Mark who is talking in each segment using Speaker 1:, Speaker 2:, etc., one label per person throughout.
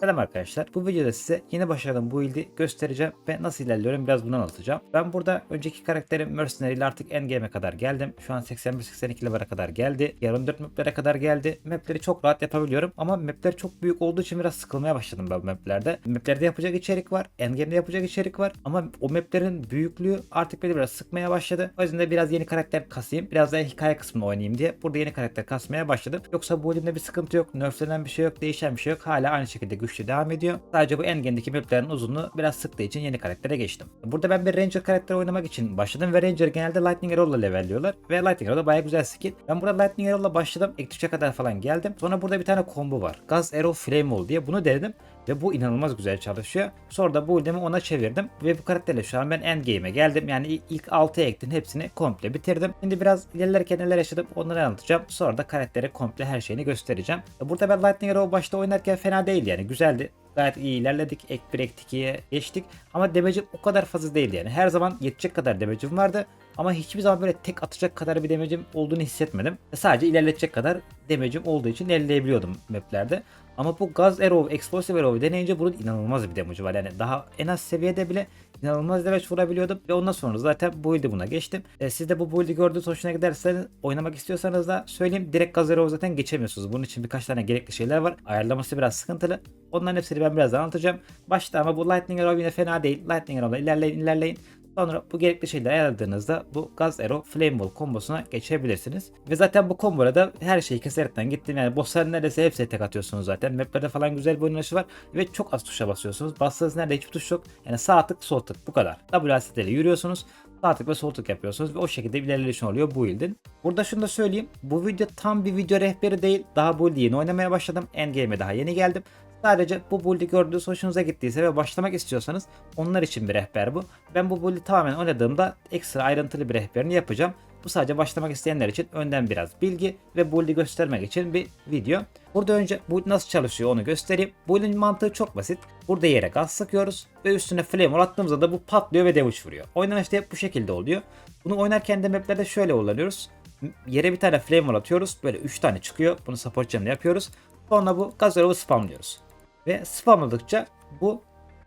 Speaker 1: Selam arkadaşlar. Bu videoda size yeni başladığım bu build'i göstereceğim ve nasıl ilerliyorum biraz bunu anlatacağım. Ben burada önceki karakterim Mercenary ile artık endgame'e kadar geldim. Şu an 81-82 level'e kadar geldi. Yarın 4 maplere kadar geldi. Mapleri çok rahat yapabiliyorum ama mapler çok büyük olduğu için biraz sıkılmaya başladım ben maplerde. Maplerde yapacak içerik var. Endgame'de yapacak içerik var. Ama o maplerin büyüklüğü artık beni biraz sıkmaya başladı. O yüzden de biraz yeni karakter kasayım. Biraz daha hikaye kısmını oynayayım diye burada yeni karakter kasmaya başladım. Yoksa bu elimde bir sıkıntı yok. Nerflenen bir şey yok. Değişen bir şey yok. Hala aynı şekilde güçlü devam ediyor. Sadece bu endgame'deki maplerin uzunluğu biraz sıktığı için yeni karaktere geçtim. Burada ben bir Ranger karakteri oynamak için başladım ve Ranger genelde Lightning Arrow'la levelliyorlar. Ve Lightning Arrow da bayağı güzel skill. Ben burada Lightning Arrow'la başladım. Ektifçe kadar falan geldim. Sonra burada bir tane combo var. Gaz Arrow Flame Wall diye bunu denedim. Ve bu inanılmaz güzel çalışıyor. Sonra da bu ultimi ona çevirdim. Ve bu karakterle şu an ben endgame'e geldim. Yani ilk 6 ektin hepsini komple bitirdim. Şimdi biraz ilerlerken neler yaşadım onları anlatacağım. Sonra da karakteri komple her şeyini göstereceğim. Burada ben Lightning Arrow başta oynarken fena değil yani. Güzeldi. Gayet iyi ilerledik. Ek 1 ek 2'ye geçtik. Ama damage'im o kadar fazla değildi yani. Her zaman yetecek kadar damage'im vardı. Ama hiçbir zaman böyle tek atacak kadar bir damage'im olduğunu hissetmedim. Sadece ilerletecek kadar damage'im olduğu için ilerleyebiliyordum maplerde. Ama bu Gaz Arrow, Explosive Arrow deneyince bunun inanılmaz bir damage'ı var. Yani daha en az seviyede bile inanılmaz damage vurabiliyordum. Ve ondan sonra zaten bu build'i buna geçtim. E, siz de bu build'i gördüğünüz hoşuna giderseniz oynamak istiyorsanız da söyleyeyim. Direkt Gaz Arrow zaten geçemiyorsunuz. Bunun için birkaç tane gerekli şeyler var. Ayarlaması biraz sıkıntılı. Onların hepsini ben birazdan anlatacağım. Başta ama bu Lightning Arrow yine fena değil. Lightning Arrow'la ilerleyin ilerleyin. Sonra bu gerekli şeyleri ayarladığınızda bu Gaz Arrow Flame Wall kombosuna geçebilirsiniz. Ve zaten bu komboda da her şeyi keserekten gittim. Yani bossların neredeyse hepsine tek atıyorsunuz zaten. Maplerde falan güzel bir oynanışı var. Ve çok az tuşa basıyorsunuz. Bastığınız nerede hiçbir tuş yok. Yani sağ tık sol tık bu kadar. WASD ile yürüyorsunuz. Sağ tık ve sol tık yapıyorsunuz ve o şekilde ilerleyişin oluyor bu build'in. Burada şunu da söyleyeyim. Bu video tam bir video rehberi değil. Daha bu build'i yeni oynamaya başladım. Endgame'e daha yeni geldim. Sadece bu build'i gördüğünüz hoşunuza gittiyse ve başlamak istiyorsanız onlar için bir rehber bu. Ben bu build'i tamamen oynadığımda ekstra ayrıntılı bir rehberini yapacağım. Bu sadece başlamak isteyenler için önden biraz bilgi ve build'i göstermek için bir video. Burada önce build nasıl çalışıyor onu göstereyim. Build'in mantığı çok basit. Burada yere gaz sıkıyoruz ve üstüne flame attığımızda da bu patlıyor ve damage vuruyor. Oynanışta hep bu şekilde oluyor. Bunu oynarken de maplerde şöyle kullanıyoruz. Yere bir tane flame atıyoruz. Böyle 3 tane çıkıyor. Bunu support yapıyoruz. Sonra bu gaz spamlıyoruz. Ve spamladıkça bu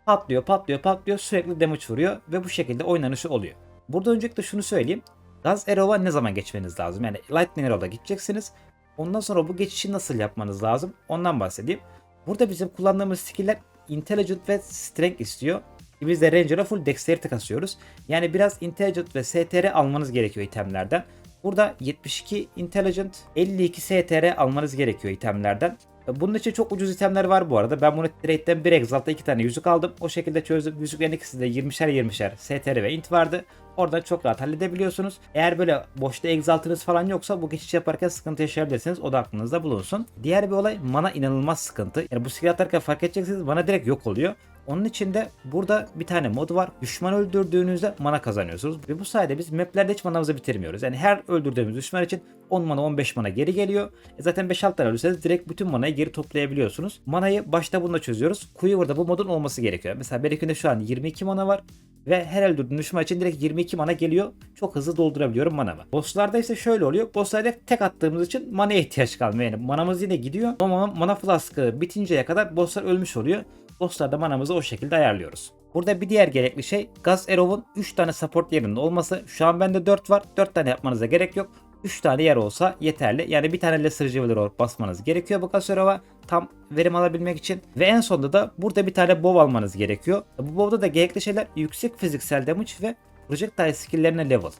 Speaker 1: patlıyor, patlıyor, patlıyor. Sürekli damage vuruyor ve bu şekilde oynanışı oluyor. Burada öncelikle şunu söyleyeyim. Gaz Arrow'a ne zaman geçmeniz lazım? Yani Lightning Arrow'da gideceksiniz. Ondan sonra bu geçişi nasıl yapmanız lazım? Ondan bahsedeyim. Burada bizim kullandığımız skill'ler Intelligent ve Strength istiyor. Biz de Ranger'a full Dexterity kasıyoruz. Yani biraz Intelligent ve STR almanız gerekiyor itemlerden. Burada 72 Intelligent, 52 STR almanız gerekiyor itemlerden. Bunun için çok ucuz itemler var bu arada. Ben bunu trade'den bir Exalt'ta iki tane yüzük aldım. O şekilde çözdüm. Yüzüklerin ikisi de 20'şer 20'şer STR ve int vardı. Oradan çok rahat halledebiliyorsunuz. Eğer böyle boşta Exalt'ınız falan yoksa bu geçiş yaparken sıkıntı yaşayabilirsiniz. O da aklınızda bulunsun. Diğer bir olay mana inanılmaz sıkıntı. Yani bu skill atarken fark edeceksiniz mana direkt yok oluyor. Onun için de burada bir tane mod var. Düşman öldürdüğünüzde mana kazanıyorsunuz. Ve bu sayede biz maplerde hiç manamızı bitirmiyoruz. Yani her öldürdüğümüz düşman için 10 mana 15 mana geri geliyor. E zaten 5-6 tane ölürseniz direkt bütün manayı geri toplayabiliyorsunuz. Manayı başta bununla çözüyoruz. Quiver'da bu modun olması gerekiyor. Mesela Berikün'de şu an 22 mana var. Ve her öldürdüğüm düşman için direkt 22 mana geliyor. Çok hızlı doldurabiliyorum manamı. Bosslarda ise şöyle oluyor. Bosslarda tek attığımız için manaya ihtiyaç kalmıyor. Yani manamız yine gidiyor. Ama mana flaskı bitinceye kadar bosslar ölmüş oluyor. Bosslarda manamızı o şekilde ayarlıyoruz. Burada bir diğer gerekli şey Gaz Arrow'un 3 tane support yerinde olması. Şu an bende 4 var. 4 tane yapmanıza gerek yok. 3 tane yer olsa yeterli. Yani bir tane Lesser Jewelry basmanız gerekiyor bu Gaz Arrow'a tam verim alabilmek için. Ve en sonunda da burada bir tane bow almanız gerekiyor. Bu bow'da da gerekli şeyler yüksek fiziksel damage ve projectile skill'lerine level.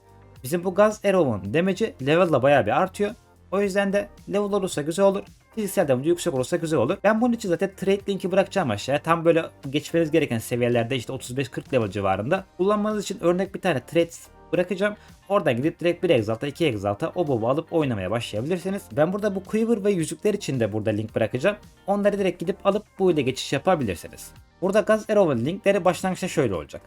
Speaker 1: Bizim bu Gaz Arrow'un damage'i level'la bayağı bir artıyor. O yüzden de level olursa güzel olur. Fiziksel damage yüksek olursa güzel olur. Ben bunun için zaten trade linki bırakacağım aşağıya. Tam böyle geçmeniz gereken seviyelerde işte 35-40 level civarında. Kullanmanız için örnek bir tane trade bırakacağım. Oradan gidip direkt bir Exalt'a 2 Exalt'a o bobu alıp oynamaya başlayabilirsiniz. Ben burada bu Quiver ve yüzükler için de burada link bırakacağım. Onları direkt gidip alıp bu ile geçiş yapabilirsiniz. Burada Gaz Arrow'un linkleri başlangıçta şöyle olacak.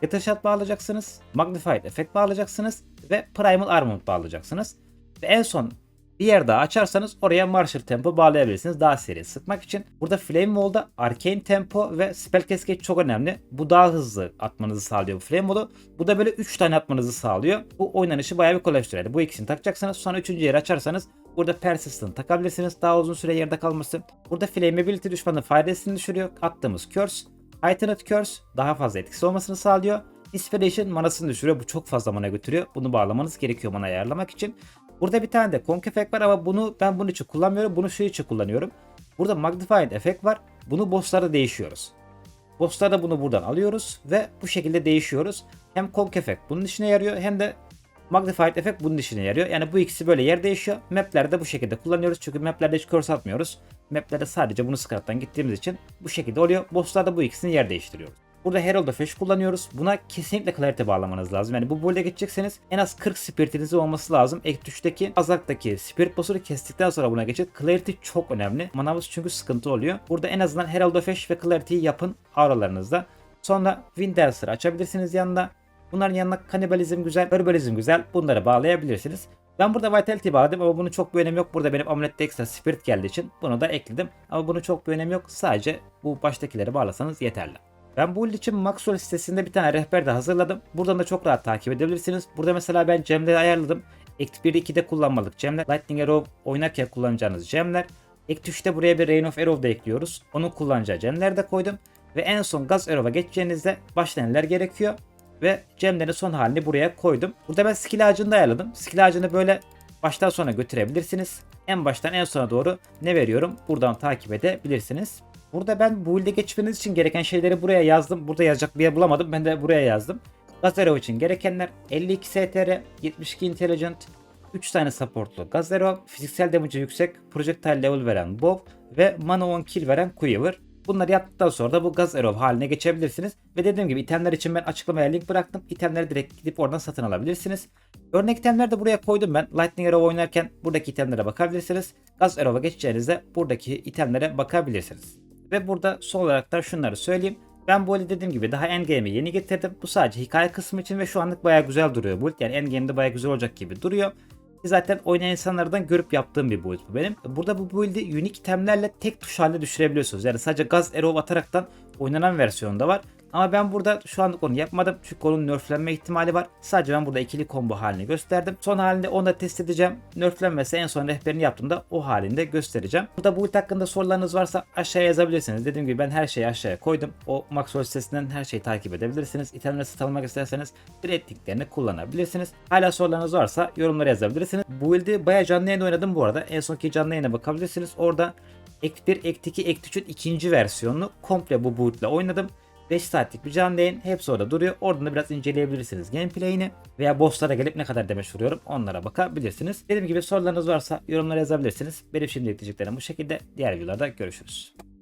Speaker 1: Getter Shot bağlayacaksınız, Magnified Effect bağlayacaksınız ve Primal Armament bağlayacaksınız. Ve en son bir yer daha açarsanız oraya Martial Tempo bağlayabilirsiniz daha seri sıkmak için. Burada Flame Wall'da Arcane Tempo ve Spell Cascade çok önemli. Bu daha hızlı atmanızı sağlıyor bu Flame Wall'u. Bu da böyle 3 tane atmanızı sağlıyor. Bu oynanışı bayağı bir kolaylaştırıyor. Bu ikisini takacaksınız sonra 3. yeri açarsanız Burada persistent takabilirsiniz. Daha uzun süre yerde kalması. Burada flammability düşmanın faydasını düşürüyor. Attığımız curse. Heightened curse daha fazla etkisi olmasını sağlıyor. Inspiration manasını düşürüyor. Bu çok fazla mana götürüyor. Bunu bağlamanız gerekiyor mana ayarlamak için. Burada bir tane de Conk efekt var ama bunu ben bunun için kullanmıyorum. Bunu şu için kullanıyorum. Burada Magnifying efekt var. Bunu bosslarda değişiyoruz. Bosslarda bunu buradan alıyoruz ve bu şekilde değişiyoruz. Hem Conk efekt bunun işine yarıyor hem de Magnified efekt bunun işine yarıyor. Yani bu ikisi böyle yer değişiyor. Maplerde bu şekilde kullanıyoruz. Çünkü maplerde hiç curse atmıyoruz. Maplerde sadece bunu Scarlet'tan gittiğimiz için bu şekilde oluyor. Bosslarda bu ikisini yer değiştiriyoruz. Burada Herald of Ash kullanıyoruz. Buna kesinlikle clarity bağlamanız lazım. Yani bu build'e geçecekseniz en az 40 spiritinizin olması lazım. Ek tuştaki Azak'taki spirit boss'unu kestikten sonra buna geçin. Clarity çok önemli. Manamız çünkü sıkıntı oluyor. Burada en azından Herald of Ash ve Clarity'yi yapın auralarınızda. Sonra Windancer'ı açabilirsiniz yanında. Bunların yanına kanibalizm güzel, herbalizm güzel. Bunları bağlayabilirsiniz. Ben burada Vitality bağladım ama bunun çok bir önemi yok. Burada benim Amulet'te ekstra Spirit geldiği için bunu da ekledim. Ama bunun çok bir önemi yok. Sadece bu baştakileri bağlasanız yeterli. Ben bu için Maxwell sitesinde bir tane rehber de hazırladım. Buradan da çok rahat takip edebilirsiniz. Burada mesela ben gemleri ayarladım. Act 1 2'de kullanmalık gemler. Lightning Arrow oynarken kullanacağınız gemler. Act 3'te buraya bir Rain of Arrow da ekliyoruz. Onun kullanacağı gemleri de koydum. Ve en son Gaz Arrow'a geçeceğinizde başta neler gerekiyor? Ve gemlerin son halini buraya koydum. Burada ben skill ağacını da ayarladım. Skill ağacını böyle baştan sona götürebilirsiniz. En baştan en sona doğru ne veriyorum buradan takip edebilirsiniz. Burada ben bu build'e geçmeniz için gereken şeyleri buraya yazdım. Burada yazacak bir yer bulamadım. Ben de buraya yazdım. Gazero için gerekenler 52 STR, 72 Intelligent, 3 tane supportlu Gazero, fiziksel damage'ı yüksek, projectile level veren Bow ve mana 10 kill veren Quiver. Bunları yaptıktan sonra da bu Gaz Arrow haline geçebilirsiniz. Ve dediğim gibi itemler için ben açıklamaya link bıraktım. İtemleri direkt gidip oradan satın alabilirsiniz. Örnek itemleri de buraya koydum ben. Lightning Arrow oynarken buradaki itemlere bakabilirsiniz. Gaz Arrow'a geçeceğinizde buradaki itemlere bakabilirsiniz. Ve burada son olarak da şunları söyleyeyim. Ben bu build'i dediğim gibi daha endgame'e yeni getirdim. Bu sadece hikaye kısmı için ve şu anlık bayağı güzel duruyor build. Yani endgame'de bayağı güzel olacak gibi duruyor. Zaten oynayan insanlardan görüp yaptığım bir build bu benim. Burada bu build'i unique itemlerle tek tuş halinde düşürebiliyorsunuz. Yani sadece gaz arrow ataraktan oynanan versiyonu da var. Ama ben burada şu anlık onu yapmadım. Çünkü onun nerflenme ihtimali var. Sadece ben burada ikili combo halini gösterdim. Son halinde onu da test edeceğim. Nerflenmese en son rehberini yaptığımda o halinde göstereceğim. Burada build hakkında sorularınız varsa aşağıya yazabilirsiniz. Dediğim gibi ben her şeyi aşağıya koydum. O Maxwell sitesinden her şeyi takip edebilirsiniz. İtemleri satın almak isterseniz direkt linklerini kullanabilirsiniz. Hala sorularınız varsa yorumlara yazabilirsiniz. Bu build'i bayağı canlı yayında oynadım bu arada. En sonki canlı yayına bakabilirsiniz. Orada Act 1, Act 2, Act 3'ün ikinci versiyonunu komple bu build ile oynadım. 5 saatlik bir canlı yayın hepsi orada duruyor. Oradan da biraz inceleyebilirsiniz gameplay'ini veya bosslara gelip ne kadar demeç vuruyorum onlara bakabilirsiniz. Dediğim gibi sorularınız varsa yorumlara yazabilirsiniz. Benim şimdi diyeceklerim bu şekilde. Diğer videolarda görüşürüz.